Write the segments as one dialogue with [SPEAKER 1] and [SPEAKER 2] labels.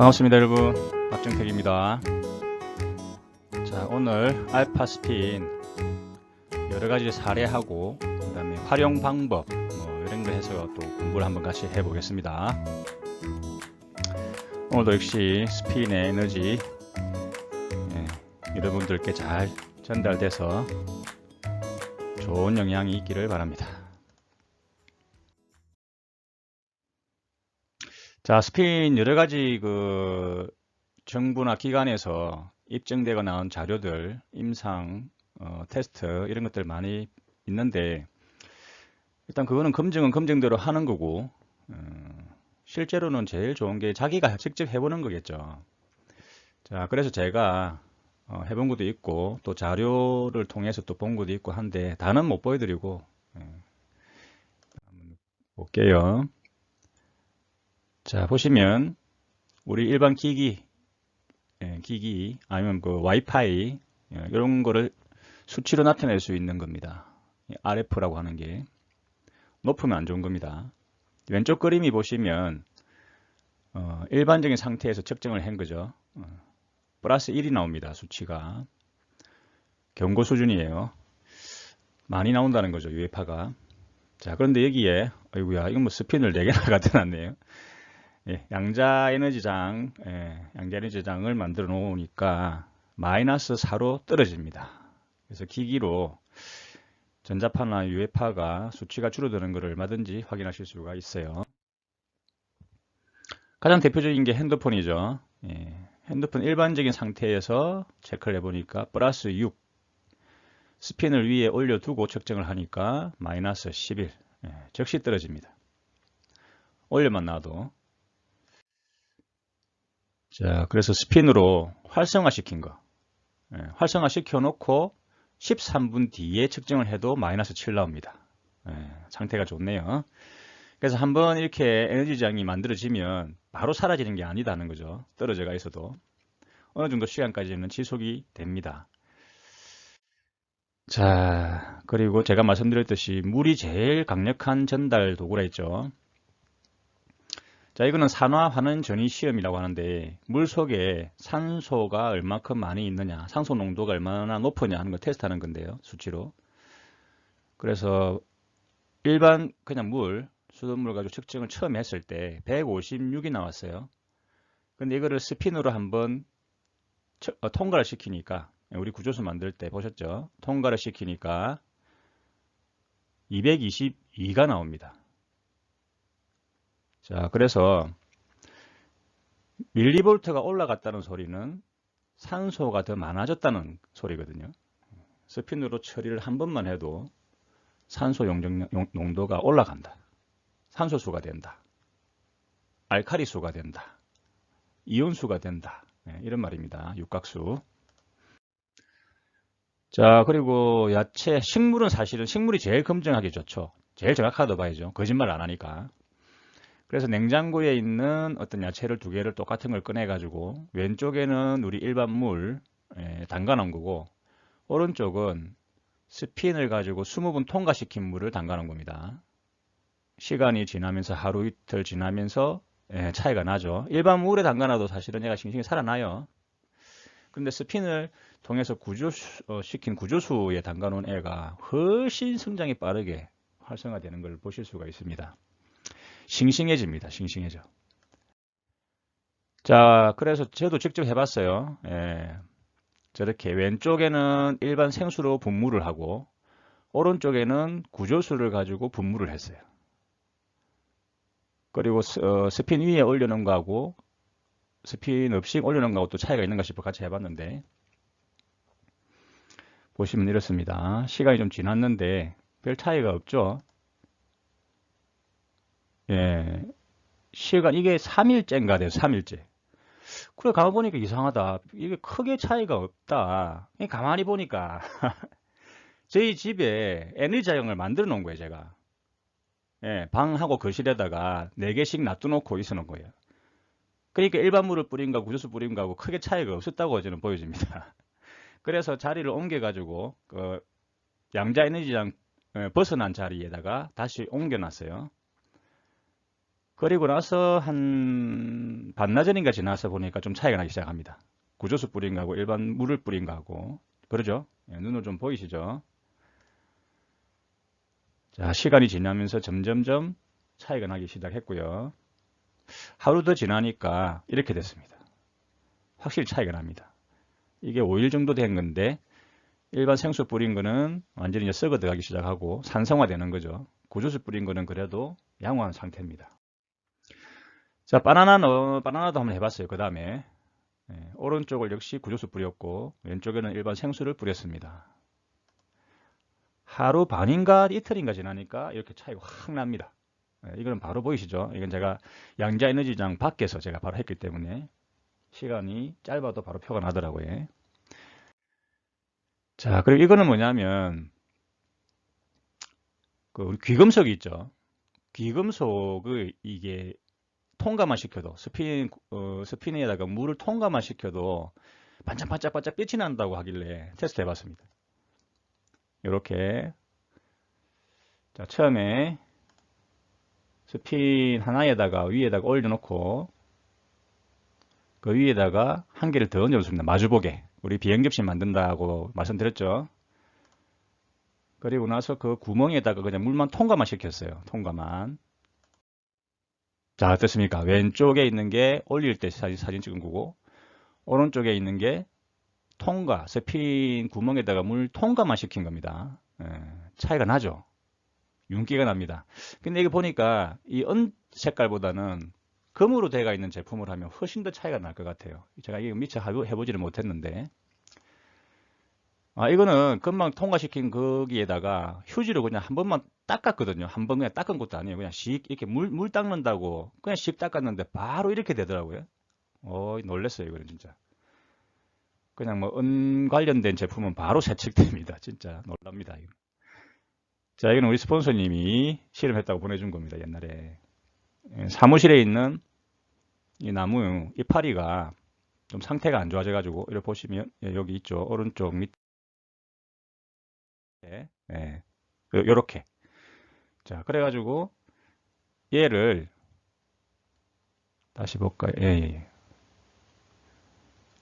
[SPEAKER 1] 반갑습니다 여러분. 박정택입니다. 자 오늘 알파 스핀 여러가지 사례하고 그 다음에 활용 방법 뭐 이런 거 해서 또 공부를 한번 같이 해보겠습니다. 오늘도 역시 스핀의 에너지 예, 여러분들께 잘 전달돼서 좋은 영향이 있기를 바랍니다 자, 스핀 여러 가지 그 정부나 기관에서 입증되고 나온 자료들, 임상, 어, 테스트 이런 것들 많이 있는데 일단 그거는 검증은 검증대로 하는 거고 어, 실제로는 제일 좋은 게 자기가 직접 해보는 거겠죠. 자, 그래서 제가 어, 해본 것도 있고 또 자료를 통해서 또 본 것도 있고 한데 다는 못 보여드리고 예. 볼게요. 자 보시면 우리 일반 기기 예, 기기 아니면 그 와이파이 예, 이런 거를 수치로 나타낼 수 있는 겁니다. 이 RF라고 하는 게. 높으면 안 좋은 겁니다. 왼쪽 그림이 보시면 어, 일반적인 상태에서 측정을 한 거죠. 어, 플러스 1이 나옵니다 수치가. 경고 수준이에요. 많이 나온다는 거죠 유해파가. 자 그런데 여기에 아이구야 이건 뭐 스핀을 4개나 갖다 놨네요 예, 양자 에너지장, 예, 양자 에너지장을 만들어 놓으니까 마이너스 4로 떨어집니다. 그래서 기기로 전자파나 유해파가 수치가 줄어드는 것을 얼마든지 확인하실 수가 있어요. 가장 대표적인 게 핸드폰이죠. 예, 핸드폰 일반적인 상태에서 체크를 해보니까 플러스 6 스핀을 위에 올려두고 측정을 하니까 마이너스 11 예, 즉시 떨어집니다. 올려만 놔도 자, 그래서 스핀으로 활성화 시킨 거. 예, 활성화 시켜 놓고 13분 뒤에 측정을 해도 마이너스 7 나옵니다. 예, 상태가 좋네요. 그래서 한번 이렇게 에너지장이 만들어지면 바로 사라지는 게 아니다는 거죠. 떨어져가 있어도. 어느 정도 시간까지는 지속이 됩니다. 자, 그리고 제가 말씀드렸듯이 물이 제일 강력한 전달 도구라 했죠. 자, 이거는 산화 환원 전이 시험이라고 하는데 물 속에 산소가 얼마큼 많이 있느냐, 산소 농도가 얼마나 높으냐 하는 거 테스트하는 건데요, 수치로. 그래서 일반 그냥 물, 수돗물 가지고 측정을 처음 했을 때 156이 나왔어요. 근데 이거를 스핀으로 한번 처- 어, 통과를 시키니까 우리 구조수 만들 때 보셨죠? 통과를 시키니까 222가 나옵니다. 자, 그래서 밀리볼트가 올라갔다는 소리는 산소가 더 많아졌다는 소리거든요. 스핀으로 처리를 한 번만 해도 산소 용적, 용- 농도가 올라간다. 산소수가 된다. 알카리수가 된다. 이온수가 된다. 네, 이런 말입니다. 육각수. 자, 그리고 야채, 식물은 사실은 식물이 제일 검증하기 좋죠. 제일 정확하다 봐야죠. 거짓말 안 하니까. 그래서 냉장고에 있는 어떤 야채를 두 개를 똑같은 걸 꺼내 가지고 왼쪽에는 우리 일반 물 에, 담가 놓은 거고 오른쪽은 스핀을 가지고 20분 통과시킨 물을 담가 놓은 겁니다. 시간이 지나면서 하루 이틀 지나면서 에, 차이가 나죠. 일반 물에 담가 놔도 사실은 얘가 싱싱히 살아나요. 근데 스핀을 통해서 구조수, 어, 시킨 구조수에 담가 놓은 애가 훨씬 성장이 빠르게 활성화되는 걸 보실 수가 있습니다. 싱싱해집니다. 싱싱해져. 자, 그래서 저도 직접 해봤어요. 예, 저렇게 왼쪽에는 일반 생수로 분무를 하고 오른쪽에는 구조수를 가지고 분무를 했어요. 그리고 스, 어, 스핀 위에 올려놓은 거하고 스핀 없이 올려놓은 거하고 또 차이가 있는가 싶어 같이 해봤는데 보시면 이렇습니다. 시간이 좀 지났는데 별 차이가 없죠. 예, 시간 이게 3일째인가 돼요. 3일째. 그래 가만 보니까 이상하다. 이게 크게 차이가 없다. 이 가만히 보니까 저희 집에 에너지 자형을 만들어 놓은 거예요, 제가. 예, 방하고 거실에다가 4개씩 놔둬놓고 있어 놓은 거예요. 그러니까 일반 물을 뿌린 거, 구조수 뿌린 거하고 크게 차이가 없었다고 저는 보여집니다. 그래서 자리를 옮겨가지고 그 양자 에너지장 예, 벗어난 자리에다가 다시 옮겨놨어요. 그리고 나서 한 반나절인가 지나서 보니까 좀 차이가 나기 시작합니다. 구조수 뿌린 거하고 일반 물을 뿌린 거하고 그러죠? 예, 눈으로 좀 보이시죠? 자, 시간이 지나면서 점점점 차이가 나기 시작했고요. 하루 더 지나니까 이렇게 됐습니다. 확실히 차이가 납니다. 이게 5일 정도 된 건데 일반 생수 뿌린 거는 완전히 썩어 들어가기 시작하고 산성화되는 거죠. 구조수 뿌린 거는 그래도 양호한 상태입니다. 자, 바나나, 어, 바나나도 한번 해봤어요. 그 다음에 예, 오른쪽을 역시 구조수 뿌렸고 왼쪽에는 일반 생수를 뿌렸습니다. 하루 반인가 이틀인가 지나니까 이렇게 차이가 확 납니다. 예, 이거는 바로 보이시죠? 이건 제가 양자 에너지장 밖에서 제가 바로 했기 때문에 시간이 짧아도 바로 표가 나더라고요. 자, 그리고 이거는 뭐냐면 그 귀금속이 있죠. 귀금속을 이게 통과만 시켜도 스피닝 어, 스피닝에다가 물을 통과만 시켜도 반짝반짝반짝 빛이 난다고 하길래 테스트 해봤습니다. 이렇게 자 처음에 스핀 하나에다가 위에다가 올려놓고 그 위에다가 한 개를 더 얹어줬습니다. 마주보게 우리 비행 접시 만든다고 말씀드렸죠. 그리고 나서 그 구멍에다가 그냥 물만 통과만 시켰어요. 통과만. 자, 어떻습니까? 왼쪽에 있는 게 올릴 때 사진, 사진 찍은 거고, 오른쪽에 있는 게 통과, 스핀 구멍에다가 물 통과만 시킨 겁니다. 예, 차이가 나죠? 윤기가 납니다. 근데 이거 보니까 이 은 색깔보다는 금으로 되어 있는 제품을 하면 훨씬 더 차이가 날 것 같아요. 제가 이거 미처 해보지를 못했는데, 아, 이거는 금방 통과시킨 거기에다가 휴지로 그냥 한 번만 닦았거든요. 한 번 그냥 닦은 것도 아니에요. 그냥 씩 이렇게 물, 물 닦는다고 그냥 씩 닦았는데 바로 이렇게 되더라고요. 어, 놀랬어요. 이거는 진짜. 그냥 뭐 은 관련된 제품은 바로 세척됩니다. 진짜 놀랍니다. 이거. 자, 이거는 우리 스폰서님이 실험했다고 보내준 겁니다. 옛날에. 예, 사무실에 있는 이 나무 이파리가 좀 상태가 안 좋아져 가지고 이렇게 보시면 예, 여기 있죠. 오른쪽 밑에 예, 요- 요렇게 자 그래가지고 얘를 다시 볼까요? 예, 예, 예.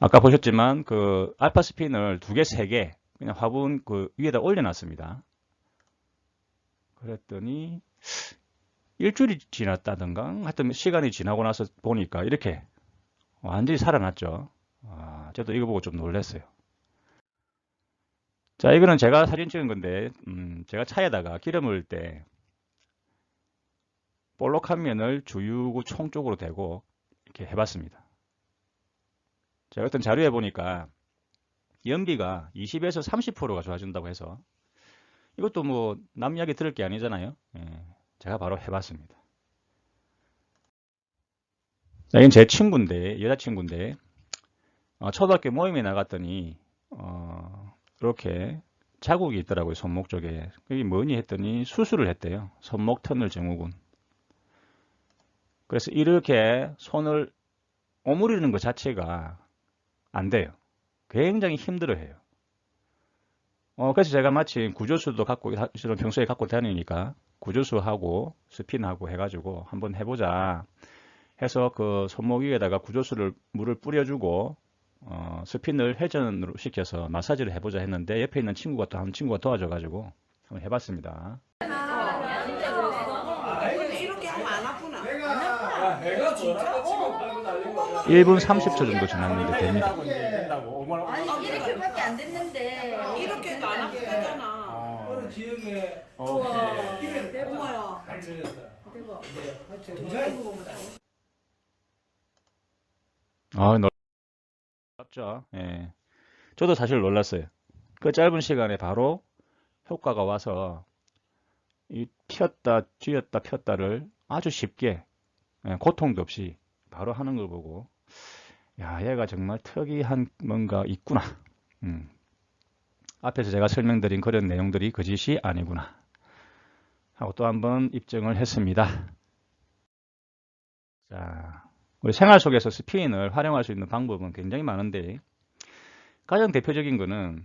[SPEAKER 1] 아까 보셨지만 그 알파 스핀을 두 개, 세 개 그냥 화분 그 위에다 올려놨습니다. 그랬더니 일주일이 지났다던가 하여튼 시간이 지나고 나서 보니까 이렇게 완전히 살아났죠. 아, 저도 이거 보고 좀 놀랐어요. 자, 이거는 제가 사진 찍은 건데, 음, 제가 차에다가 기름을 때 볼록한 면을 주유구 총 쪽으로 대고 이렇게 해봤습니다. 제가 어떤 자료에 보니까 연비가 20에서 30%가 좋아진다고 해서 이것도 뭐 남 이야기 들을 게 아니잖아요. 예, 제가 바로 해봤습니다. 자, 이건 제 친구인데, 여자친구인데, 어, 초등학교 모임에 나갔더니, 어, 이렇게 자국이 있더라고요, 손목 쪽에. 그게 뭐니 했더니 수술을 했대요. 손목 터널 증후군. 그래서 이렇게 손을 오므리는 것 자체가 안 돼요. 굉장히 힘들어 해요. 어, 그래서 제가 마침 구조수도 갖고, 저는 평소에 갖고 다니니까 구조수하고 스핀하고 해가지고 한번 해보자 해서 그 손목 위에다가 구조수를 물을 뿌려주고 어, 스핀을 회전으로 시켜서 마사지를 해보자 했는데 옆에 있는 친구가 또 한 친구가 도와줘가지고 한번 해봤습니다.
[SPEAKER 2] 이렇게 하면 안 아프나?
[SPEAKER 3] 내가 내가 진짜? 치고 팔고 달리고
[SPEAKER 1] 1분 30초 정도 지났는데 됩니다.
[SPEAKER 3] 된다고
[SPEAKER 4] 아니 이렇게밖에 안 됐는데.
[SPEAKER 2] 이렇게도 안 아프잖아.
[SPEAKER 3] 어느 지역에
[SPEAKER 2] 이래, 엄마야.
[SPEAKER 3] 잘 들렸다.
[SPEAKER 4] 대박.
[SPEAKER 1] 아, 놀랍죠? 예. 저도 사실 놀랐어요. 그 짧은 시간에 바로 효과가 와서 이 폈다, 쥐었다, 폈다를 아주 쉽게 예, 고통도 없이 바로 하는 걸 보고 야, 얘가 정말 특이한 뭔가 있구나. 음. 앞에서 제가 설명드린 그런 내용들이 거짓이 아니구나. 하고 또 한번 입증을 했습니다. 자, 우리 생활 속에서 스핀을 활용할 수 있는 방법은 굉장히 많은데 가장 대표적인 거는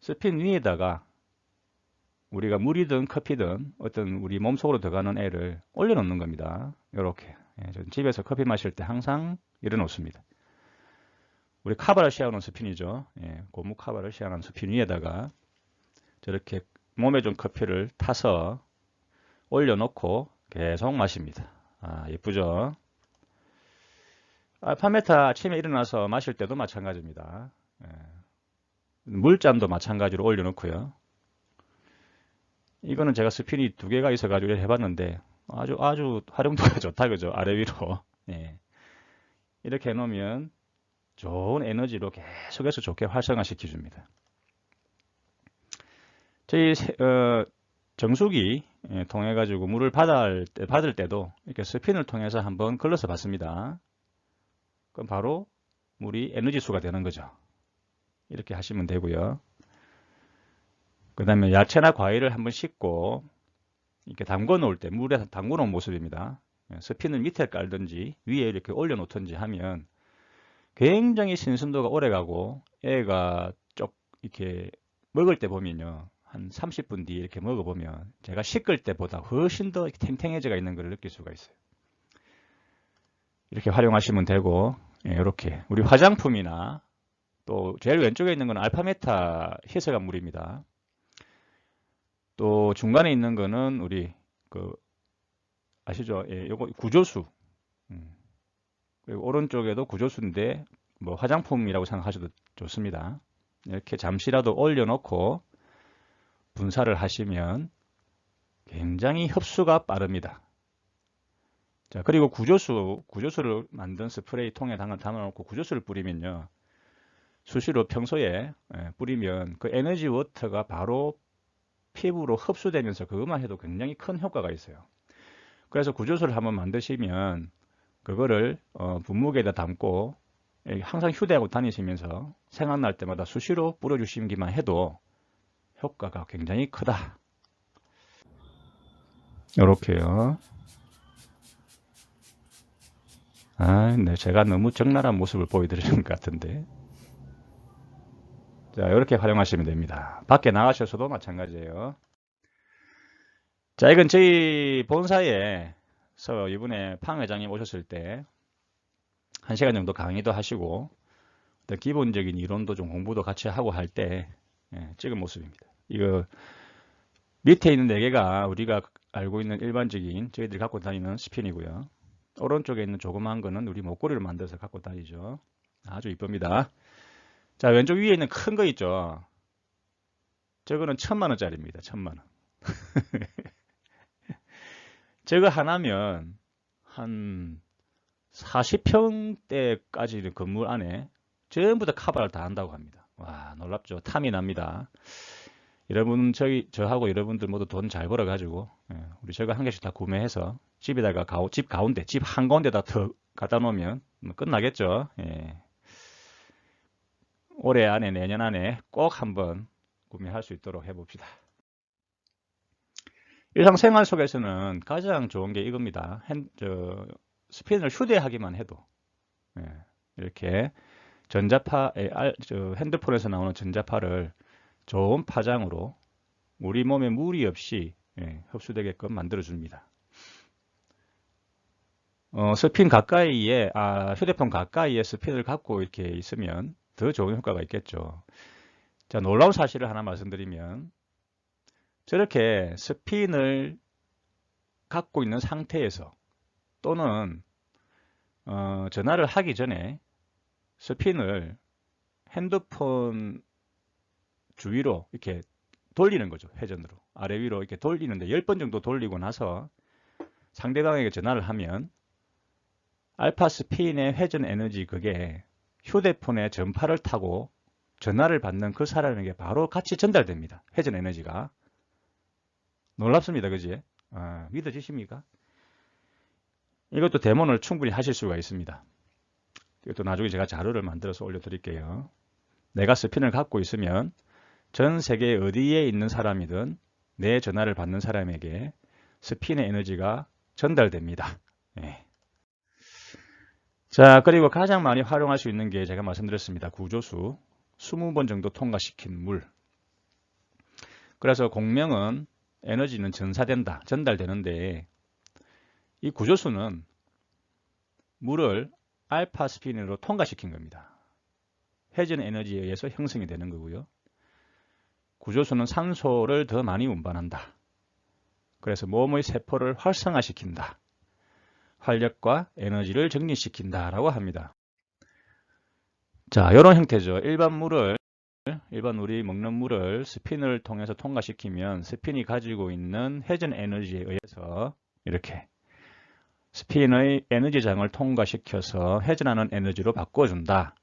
[SPEAKER 1] 스핀 위에다가 우리가 물이든 커피든 어떤 우리 몸속으로 들어가는 애를 올려놓는 겁니다. 이렇게 예, 저는 집에서 커피 마실 때 항상 열어놓습니다. 우리 카바를 씌워놓은 스핀이죠. 예, 고무 카바를 씌워놓은 스핀 위에다가 저렇게 몸에 좀 커피를 타서 올려놓고 계속 마십니다. 아, 예쁘죠? 알파메타 아침에 일어나서 마실 때도 마찬가지입니다. 예. 물잔도 마찬가지로 올려놓고요. 이거는 제가 스핀이 두 개가 있어가지고 해봤는데 아주 아주 활용도가 좋다 그죠? 아래 위로 예. 이렇게 해놓으면 좋은 에너지로 계속해서 좋게 활성화시켜 줍니다. 저희 세- 어, 정수기 예, 통해 가지고 물을 받을, 때, 받을 때도 이렇게 스핀을 통해서 한번 걸러서 봤습니다. 그럼 바로 물이 에너지 수가 되는 거죠. 이렇게 하시면 되고요. 그 다음에 야채나 과일을 한번 씻고 이렇게 담궈 놓을 때 물에 담궈 놓은 모습입니다. 예, 스핀을 밑에 깔든지 위에 이렇게 올려 놓든지 하면 굉장히 신선도가 오래 가고 애가 쪽 이렇게 먹을 때 보면요. 한 30분 뒤에 이렇게 먹어보면 제가 씻을 때보다 훨씬 더 탱탱해져가 있는 걸 느낄 수가 있어요. 이렇게 활용하시면 되고 예, 이렇게 우리 화장품이나 또 제일 왼쪽에 있는 건 알파메타 희석한 물입니다. 또 중간에 있는 거는 우리 그 아시죠? 예, 요거 구조수. 음. 그리고 오른쪽에도 구조수인데 뭐 화장품이라고 생각하셔도 좋습니다. 이렇게 잠시라도 올려놓고 분사를 하시면 굉장히 흡수가 빠릅니다. 자, 그리고 구조수, 구조수를 만든 스프레이 통에 담아, 담아놓고 구조수를 뿌리면요. 수시로 평소에 예, 뿌리면 그 에너지 워터가 바로 피부로 흡수되면서 그것만 해도 굉장히 큰 효과가 있어요. 그래서 구조수를 한번 만드시면 그거를 어, 분무기에다 담고 예, 항상 휴대하고 다니시면서 생각날 때마다 수시로 뿌려주시기만 해도 효과가 굉장히 크다. 이렇게요. 아, 네, 제가 너무 적나라한 모습을 보여드리는 것 같은데. 자, 이렇게 활용하시면 됩니다. 밖에 나가셔서도 마찬가지예요. 자, 이건 저희 본사에서 이번에 팡 회장님 오셨을 때한 시간 정도 강의도 하시고 기본적인 이론도 좀 공부도 같이 하고 할 때 찍은 모습입니다. 이거 밑에 있는 네 개가 우리가 알고 있는 일반적인 저희들이 갖고 다니는 스핀이고요. 오른쪽에 있는 조그만 거는 우리 목걸이를 만들어서 갖고 다니죠. 아주 이쁩니다. 자, 왼쪽 위에 있는 큰 거 있죠. 저거는 천만 원짜리입니다. 천만 원. 저거 하나면 한 40평대까지 건물 안에 전부 다 카바를 다 한다고 합니다. 와, 놀랍죠. 탐이 납니다. 여러분, 저희, 저하고 여러분들 모두 돈 잘 벌어 가지고, 예, 우리 저거 한 개씩 다 구매해서 집에다가 가오, 집 가운데, 집 한 가운데다 더 갖다 놓으면 뭐 끝나겠죠. 예. 올해 안에, 내년 안에 꼭 한번 구매할 수 있도록 해봅시다. 일상생활 속에서는 가장 좋은 게 이겁니다. 핸, 저, 스핀을 휴대하기만 해도 예, 이렇게 전자파, 에, 알, 저, 핸드폰에서 나오는 전자파를 좋은 파장으로 우리 몸에 무리 없이 예, 흡수되게끔 만들어줍니다. 어, 스핀 가까이에, 아, 휴대폰 가까이에 스핀을 갖고 이렇게 있으면 더 좋은 효과가 있겠죠. 자, 놀라운 사실을 하나 말씀드리면 저렇게 스핀을 갖고 있는 상태에서 또는 어, 전화를 하기 전에 스핀을 핸드폰 주위로 이렇게 돌리는 거죠. 회전으로. 아래 위로 이렇게 돌리는데 10번 정도 돌리고 나서 상대방에게 전화를 하면 알파 스핀의 회전 에너지 그게 휴대폰의 전파를 타고 전화를 받는 그 사람에게 바로 같이 전달됩니다. 회전 에너지가. 놀랍습니다. 그지? 아, 믿어지십니까? 이것도 데모를 충분히 하실 수가 있습니다. 이것도 나중에 제가 자료를 만들어서 올려드릴게요. 내가 스핀을 갖고 있으면 전 세계 어디에 있는 사람이든 내 전화를 받는 사람에게 스핀의 에너지가 전달됩니다. 예. 자, 그리고 가장 많이 활용할 수 있는 게 제가 말씀드렸습니다. 구조수 20번 정도 통과시킨 물. 그래서 공명은 에너지는 전사된다, 전달되는데 이 구조수는 물을 알파 스피닝으로 통과시킨 겁니다. 회전 에너지에 의해서 형성이 되는 거고요. 구조수는 산소를 더 많이 운반한다. 그래서 몸의 세포를 활성화시킨다. 활력과 에너지를 정리시킨다라고 합니다. 자, 이런 형태죠. 일반 물을 일반 우리 먹는 물을 스핀을 통해서 통과시키면 스핀이 가지고 있는 회전 에너지에 의해서 이렇게 스핀의 에너지장을 통과시켜서 회전하는 에너지로 바꿔준다.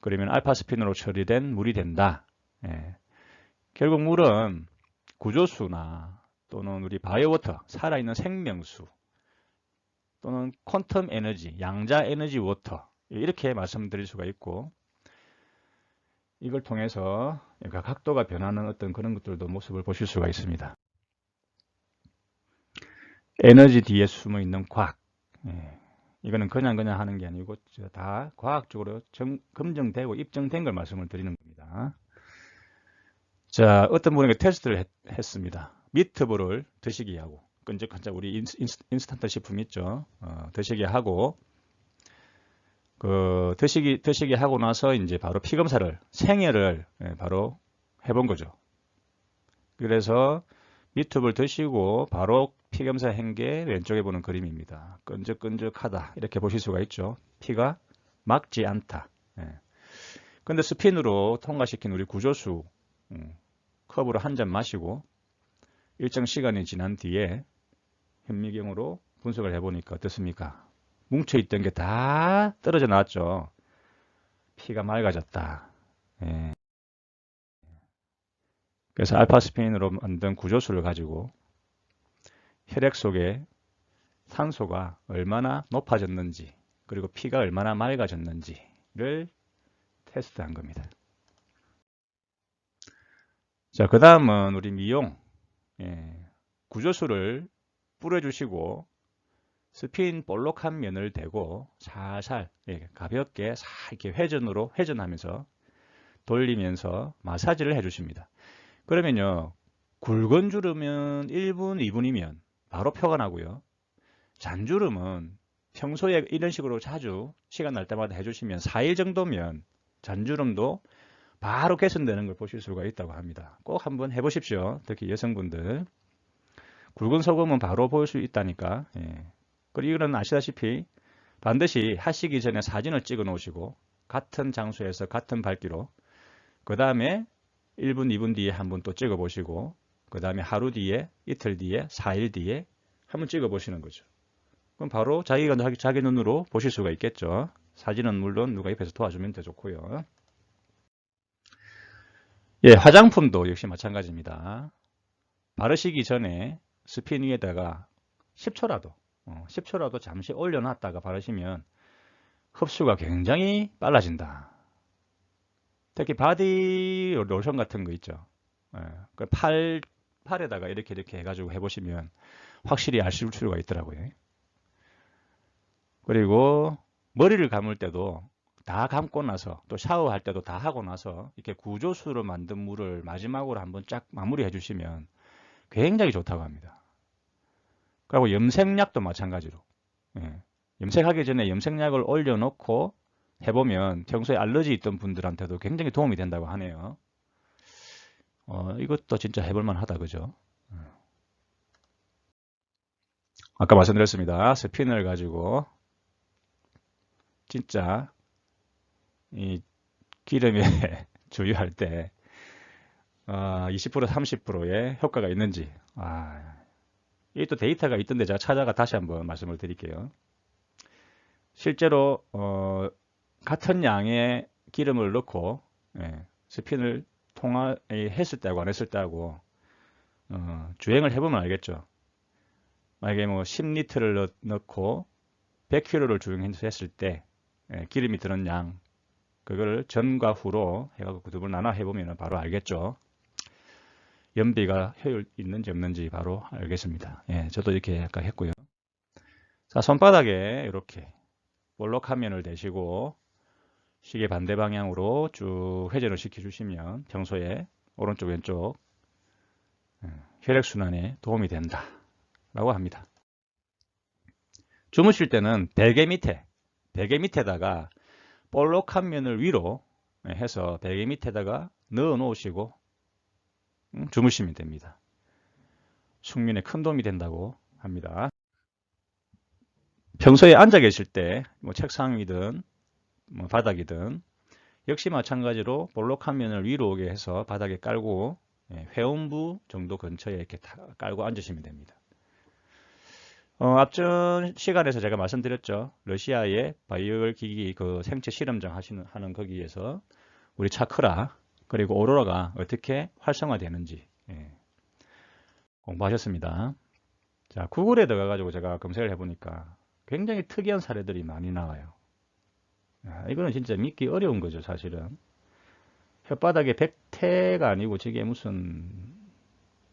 [SPEAKER 1] 그러면 알파 스핀으로 처리된 물이 된다. 예. 결국 물은 구조수나 또는 우리 바이오워터, 살아있는 생명수 또는 퀀텀 에너지, 양자 에너지 워터 이렇게 말씀드릴 수가 있고 이걸 통해서 그러니까 각도가 변하는 어떤 그런 것들도 모습을 보실 수가 있습니다. 에너지 뒤에 숨어 있는 과학. 예. 이거는 그냥 그냥 하는 게 아니고 저다 과학적으로 정- 검증되고 입증된 걸 말씀을 드리는 겁니다. 자, 어떤 분에게 테스트를 했, 습니다 미트볼을 드시게 하고, 끈적끈적 우리 인스, 인스, 인스턴트 식품 있죠. 어, 드시게 하고, 그 드시기 드시게 하고 나서 이제 바로 피 검사를 생혈을 예, 바로 해본 거죠. 그래서 미트볼 드시고 바로 피 검사한 게 왼쪽에 보는 그림입니다. 끈적끈적하다 이렇게 보실 수가 있죠. 피가 막지 않다. 예. 근데 스핀으로 통과시킨 우리 구조수 음, 컵으로 한 잔 마시고 일정 시간이 지난 뒤에 현미경으로 분석을 해보니까 어떻습니까? 뭉쳐있던 게 다 떨어져 나왔죠. 피가 맑아졌다. 예. 그래서 알파스핀으로 만든 구조수를 가지고 혈액 속에 산소가 얼마나 높아졌는지 그리고 피가 얼마나 맑아졌는지를 테스트한 겁니다. 자, 그 다음은 우리 미용 예, 구조수를 뿌려주시고 스핀 볼록한 면을 대고 살살 예, 가볍게 살 이렇게 회전으로 회전하면서 돌리면서 마사지를 해주십니다. 그러면요 굵은 주름은 1분, 2분이면 바로 표가 나고요. 잔주름은 평소에 이런 식으로 자주 시간 날 때마다 해주시면 4일 정도면 잔주름도 바로 개선되는 걸 보실 수가 있다고 합니다. 꼭 한번 해보십시오. 특히 여성분들. 굵은 소금은 바로 보일 수 있다니까. 예. 그리고 이거는 아시다시피 반드시 하시기 전에 사진을 찍어 놓으시고 같은 장소에서 같은 밝기로 그 다음에 1분, 2분 뒤에 한 번 또 찍어 보시고 그 다음에 하루 뒤에, 이틀 뒤에, 4일 뒤에 한 번 찍어 보시는 거죠. 그럼 바로 자기가 자기, 자기 눈으로 보실 수가 있겠죠. 사진은 물론 누가 옆에서 도와주면 더 좋고요. 예, 화장품도 역시 마찬가지입니다. 바르시기 전에 스핀 위에다가 10초라도, 어, 10초라도 잠시 올려놨다가 바르시면 흡수가 굉장히 빨라진다. 특히 바디 로션 같은 거 있죠. 예, 그 팔, 팔에다가 이렇게 이렇게 해가지고 해보시면 확실히 아실 수가 있더라고요. 그리고 머리를 감을 때도 다 감고 나서 또 샤워할 때도 다 하고 나서 이렇게 구조수로 만든 물을 마지막으로 한번 쫙 마무리해 주시면 굉장히 좋다고 합니다. 그리고 염색약도 마찬가지로 예, 염색하기 전에 염색약을 올려놓고 해보면 평소에 알러지 있던 분들한테도 굉장히 도움이 된다고 하네요. 어, 이것도 진짜 해볼만 하다 그죠? 아까 말씀드렸습니다. 스핀을 가지고 진짜 이 기름에 조유할 때 어, 20% 30%의 효과가 있는지 아, 이또 데이터가 있던데 제가 찾아가 다시 한번 말씀을 드릴게요. 실제로 어, 같은 양의 기름을 넣고 예, 스핀을 통화했을 때하고 안 했을 때하고 어, 주행을 해보면 알겠죠. 만약에 뭐 10리터를 넣고 100km를 주행했을 때 예, 기름이 드는 양 그거를 전과 후로 해가지고 두 번 나눠 해보면 바로 알겠죠. 연비가 효율 있는지 없는지 바로 알겠습니다. 예, 저도 이렇게 약간 했고요. 자, 손바닥에 이렇게 볼록한 면을 대시고 시계 반대 방향으로 쭉 회전을 시켜주시면 평소에 오른쪽 왼쪽 예, 혈액순환에 도움이 된다 라고 합니다. 주무실 때는 베개 밑에 베개 밑에다가 볼록 한 면을 위로 해서 베개 밑에다가 넣어 놓으시고 음, 주무시면 됩니다. 숙면에 큰 도움이 된다고 합니다. 평소에 앉아 계실 때 뭐 책상이든 뭐 바닥이든 역시 마찬가지로 볼록한 면을 위로 오게 해서 바닥에 깔고 예, 회원부 정도 근처에 이렇게 다 깔고 앉으시면 됩니다. 어, 앞전 시간에서 제가 말씀드렸죠. 러시아의 바이오열 기기 그 생체 실험장 하시는 하는 거기에서 우리 차크라 그리고 오로라가 어떻게 활성화되는지 예, 공부하셨습니다. 자, 구글에 들어가가지고 제가 검색을 해보니까 굉장히 특이한 사례들이 많이 나와요. 야, 이거는 진짜 믿기 어려운 거죠, 사실은. 혓바닥에 백태가 아니고 저게 무슨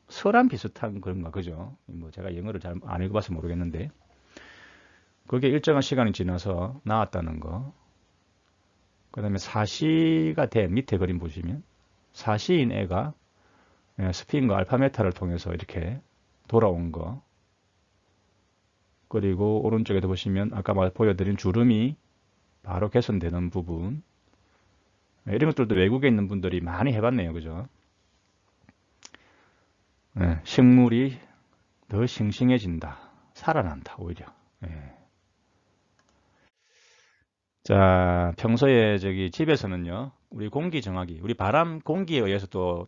[SPEAKER 1] 서란 비슷한 그런가, 그죠? 뭐 제가 영어를 잘 안 읽어봐서 모르겠는데. 그게 일정한 시간이 지나서 나왔다는 거. 그 다음에 사시가 된 밑에 그림 보시면 사시인 애가 예, 스피인과 알파메타를 통해서 이렇게 돌아온 거. 그리고 오른쪽에도 보시면 아까 말 보여드린 주름이 바로 개선되는 부분. 네, 이런 것들도 외국에 있는 분들이 많이 해봤네요. 그죠? 네, 식물이 더 싱싱해진다. 살아난다, 오히려. 예. 자, 평소에 저기 집에서는요, 우리 공기 정화기, 우리 바람 공기에 의해서 또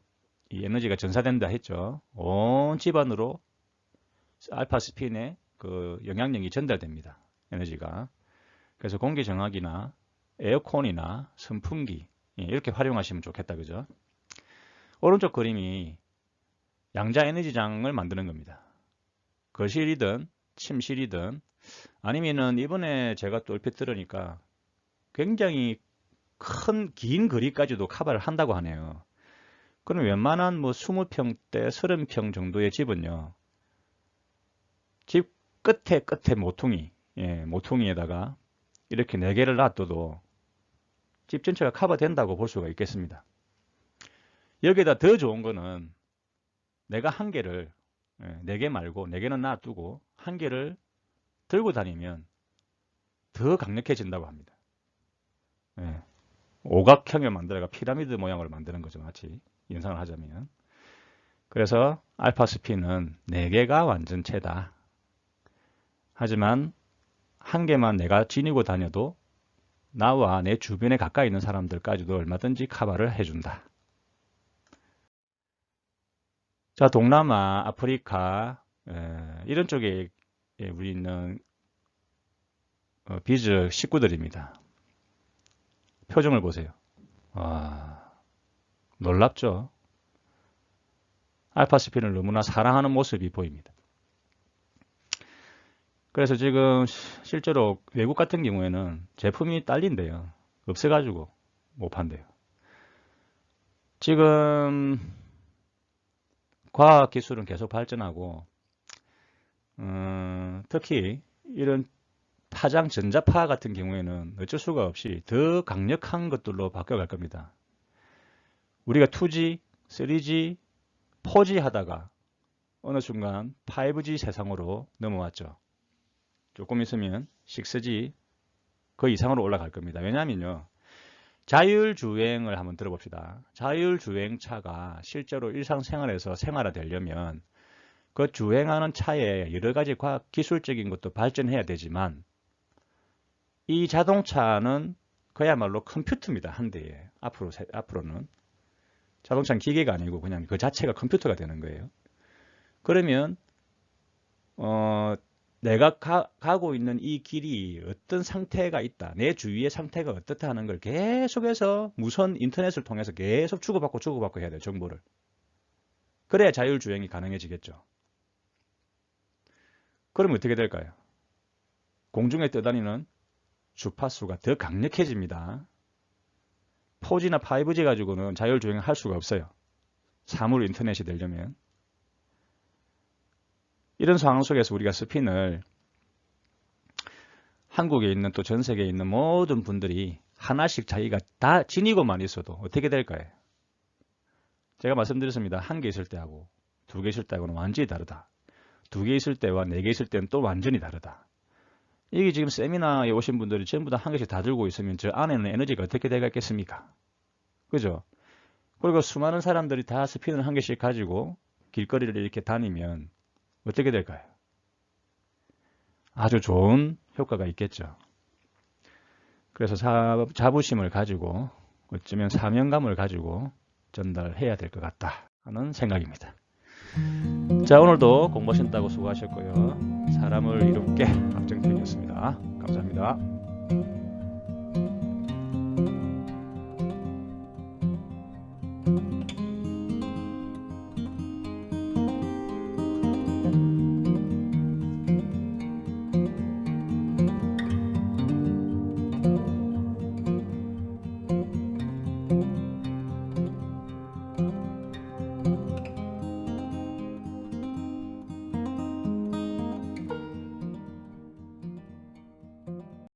[SPEAKER 1] 이 에너지가 전사된다 했죠. 온 집안으로 알파 스핀의 그 영향력이 전달됩니다. 에너지가. 그래서 공기 정화기나 에어컨이나 선풍기 예, 이렇게 활용하시면 좋겠다 그죠? 오른쪽 그림이 양자 에너지장을 만드는 겁니다. 거실이든 침실이든 아니면은 이번에 제가 또 얼핏 들으니까 굉장히 큰 긴 거리까지도 커버를 한다고 하네요. 그럼 웬만한 뭐 20평대, 30평 정도의 집은요. 집 끝에 끝에 모퉁이, 예, 모퉁이에다가 이렇게 네 개를 놔둬도 집 전체가 커버된다고 볼 수가 있겠습니다. 여기다 더 좋은 거는 내가 한 개를 예, 네개 말고 네 개는 놔두고 한 개를 들고 다니면 더 강력해진다고 합니다. 예, 오각형을 만들어가 피라미드 모양을 만드는 거죠, 마치 연상을 하자면. 그래서 알파 스피는 네 개가 완전체다. 하지만 한 개만 내가 지니고 다녀도 나와 내 주변에 가까이 있는 사람들까지도 얼마든지 커버를 해준다. 자, 동남아, 아프리카 에, 이런 쪽에 예, 우리 있는 어, 비즈 식구들입니다. 표정을 보세요. 와, 놀랍죠? 알파스핀을 너무나 사랑하는 모습이 보입니다. 그래서 지금 시- 실제로 외국 같은 경우에는 제품이 딸린대요. 없어가지고 못 판대요. 지금 과학 기술은 계속 발전하고 음, 특히 이런 파장 전자파 같은 경우에는 어쩔 수가 없이 더 강력한 것들로 바뀌어갈 겁니다. 우리가 2G, 3G, 4G 하다가 어느 순간 5G 세상으로 넘어왔죠. 조금 있으면 6G 그 이상으로 올라갈 겁니다. 왜냐하면요. 자율주행을 한번 들어봅시다. 자율주행차가 실제로 일상생활에서 생활화 되려면 그 주행하는 차에 여러 가지 과학 기술적인 것도 발전해야 되지만 이 자동차는 그야말로 컴퓨터입니다. 한 대에. 앞으로, 세- 앞으로는. 자동차는 기계가 아니고 그냥 그 자체가 컴퓨터가 되는 거예요. 그러면 어, 내가 가, 고 있는 이 길이 어떤 상태가 있다. 내 주위의 상태가 어떻다 하는 걸 계속해서 무선 인터넷을 통해서 계속 주고받고 주고받고 해야 돼요. 정보를. 그래야 자율주행이 가능해지겠죠. 그러면 어떻게 될까요? 공중에 떠다니는 주파수가 더 강력해집니다. 4G나 5G 가지고는 자율 주행을 할 수가 없어요. 사물 인터넷이 되려면. 이런 상황 속에서 우리가 스핀을 한국에 있는 또 전 세계에 있는 모든 분들이 하나씩 자기가 다 지니고만 있어도 어떻게 될까요? 제가 말씀드렸습니다. 한 개 있을 때하고 두 개 있을 때하고는 완전히 다르다. 두 개 있을 때와 네 개 있을 때는 또 완전히 다르다. 이게 지금 세미나에 오신 분들이 전부 다 한 개씩 다 들고 있으면 저 안에는 에너지가 어떻게 돼가 있겠습니까? 그죠? 그리고 수많은 사람들이 다 스피너를 한 개씩 가지고 길거리를 이렇게 다니면 어떻게 될까요? 아주 좋은 효과가 있겠죠. 그래서 자, 자부심을 가지고 어쩌면 사명감을 가지고 전달해야 될 것 같다 하는 생각입니다. 자 오늘도 공부하신다고 수고하셨고요. 사람을 이롭게 박정택이었습니다. 감사합니다. thank you